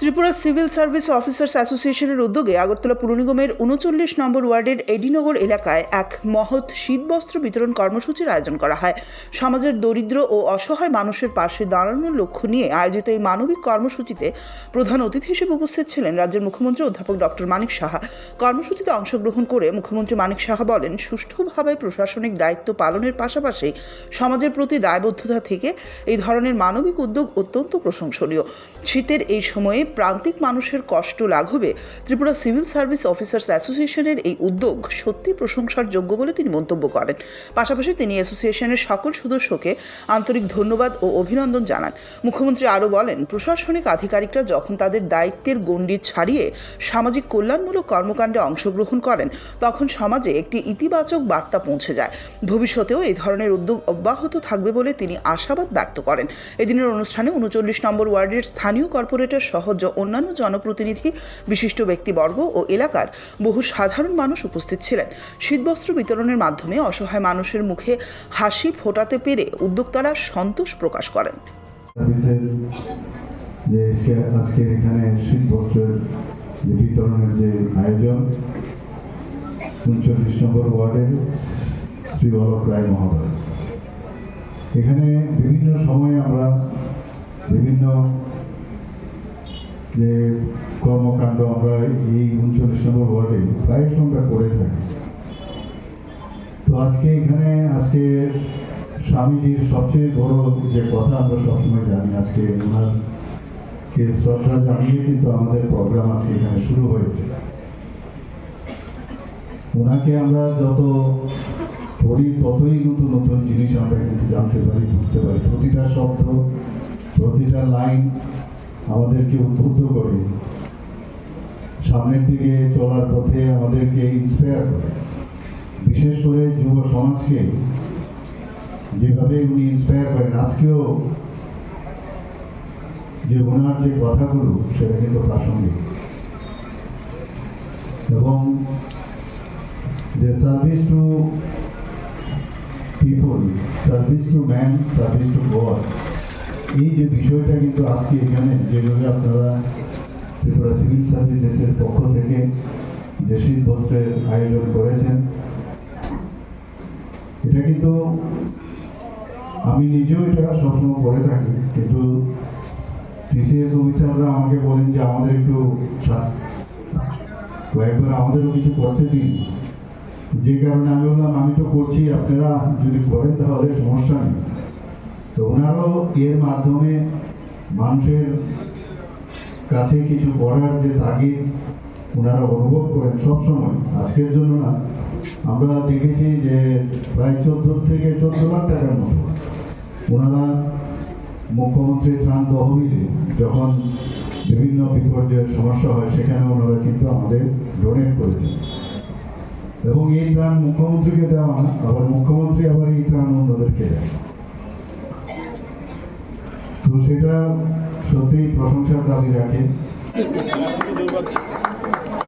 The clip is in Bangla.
ত্রিপুরা সিভিল সার্ভিস অফিসার্স অ্যাসোসিয়েশনের উদ্যোগে আগরতলা পুর নিগমের উনচল্লিশ নম্বর ওয়ার্ডের এডিনগর এলাকায় এক মহৎ শীতবস্ত্র বিতরণ কর্মসূচির আয়োজন করা হয়। সমাজের দরিদ্র ও অসহায় মানুষের পাশে দাঁড়ানোর লক্ষ্য নিয়ে আয়োজিত এই মানবিক কর্মসূচিতে প্রধান অতিথি হিসেবে উপস্থিত ছিলেন রাজ্যের মুখ্যমন্ত্রী অধ্যাপক ডক্টর মানিক সাহা। কর্মসূচিতে অংশগ্রহণ করে মুখ্যমন্ত্রী মানিক সাহা বলেন, সুষ্ঠুভাবে প্রশাসনিক দায়িত্ব পালনের পাশাপাশি সমাজের প্রতি দায়বদ্ধতা থেকে এই ধরনের মানবিক উদ্যোগ অত্যন্ত প্রশংসনীয়। শীতের এই সময়ে প্রান্তিক মানুষের কষ্ট লাঘবে। ত্রিপুরা সিভিল সার্ভিস অফিসার্স অ্যাসোসিয়েশনের এই উদ্যোগ সত্যি প্রশংসার যোগ্য বলে তিনি মন্তব্য করেন। পাশাপাশি তিনি অ্যাসোসিয়েশনের সকল সদস্যকে আন্তরিক ধন্যবাদ ও অভিনন্দন জানান। মুখ্যমন্ত্রী আরও বলেন, প্রশাসনিক আধিকারিকরা যখন তাদের দায়িত্বের গণ্ডি ছাড়িয়ে সামাজিক কল্যাণমূলক কর্মকাণ্ডে অংশগ্রহণ করেন, তখন সমাজে একটি ইতিবাচক বার্তা পৌঁছে যায়। ভবিষ্যতেও এই ধরনের উদ্যোগ অব্যাহত থাকবে বলে তিনি আশাবাদ ব্যক্ত করেন। এদিনের অনুষ্ঠানে উনচল্লিশ নম্বর ওয়ার্ডের স্থানীয় কর্পোরেটর সহ অন্যান্য জনপ্রতিনিধি, বিশিষ্ট ব্যক্তিবর্গ ও এলাকার বহু সাধারণ মানুষ উপস্থিত ছিলেন। শীতবস্ত্র বিতরণের মাধ্যমে অসহায় মানুষের মুখে হাসি ফোটাতে পেরে উদ্যোক্তারা সন্তোষ প্রকাশ করেন। যে আজকে- এখানে শীত বস্ত্রের যে বিতরণের যে আয়োজন, উনচল্লিশ নম্বর ওয়ার্ডের শ্রী অলক রায় মহোদয়। এখানে বিভিন্ন সময়ে আমরা বিভিন্ন যে কর্মকাণ্ড আমরা এই উনচল্লিশ নম্বর ওয়ার্ডে প্রায় সংখ্যা করে থাকি। তো আজকে এখানে আজকে স্বামীজির সবচেয়ে বড় যে কথা আমরা সবসময় জানি, আজকে ওনার কে শ্রদ্ধা জানিয়ে কিন্তু আমাদের প্রোগ্রাম আজকে এখানে শুরু হয়েছে। ওনাকে আমরা যত পড়ি, ততই নতুন নতুন জিনিস আমরা কিন্তু জানতে পারি, বুঝতে পারি। প্রতিটা শব্দ, প্রতিটা লাইন আমাদেরকে উদ্বুদ্ধ করে সামনের দিকে চলার পথে আমাদেরকে ইন্সপায়ার করে। বিশেষ করে যুব সমাজকে, যেভাবে উনি ইন্সপায়ার করেন। আজকেও যে ওনার যে কথাগুলো, সেটা কিন্তু প্রাসঙ্গিক। এবং যে service to people service to man service to God এই যে বিষয়টা কিন্তু আজকে এখানে যেভাবে আপনারা ত্রিপুরা সিভিল সার্ভিসেসের পক্ষ থেকে যে শীত আয়োজন করেছেন। এটা কিন্তু আমি নিজেও এটা সবসময় করে থাকি, কিন্তু টিসিএস অফিসাররা আমাকে বলেন যে আমাদের একটু কয়েকবার আমাদেরও কিছু করতে দিন। যে কারণে আমি বললাম, আমি তো করছি, আপনারা যদি করেন তাহলে সমস্যা নেই। তো ওনারও এর মাধ্যমে মানুষের কাছে কিছু করার যে তাগিদ ওনারা অনুভব করেন সবসময়। আজকের জন্য না, আমরা দেখেছি যে প্রায় চোদ্দ থেকে চোদ্দ লাখ টাকার মতো ওনারা মুখ্যমন্ত্রী ত্রাণ তহবিলে যখন বিভিন্ন বিপর্যয়ের সমস্যা হয়, সেখানে ওনারা কিন্তু আমাদের ডোনেট করেছেন। এবং এই ত্রাণ মুখ্যমন্ত্রীকে দেওয়া না, আবার মুখ্যমন্ত্রী আবার এই ত্রাণ অন্যদেরকে দেয়। তো সেটা সত্যিই প্রশংসার দাবি রাখে।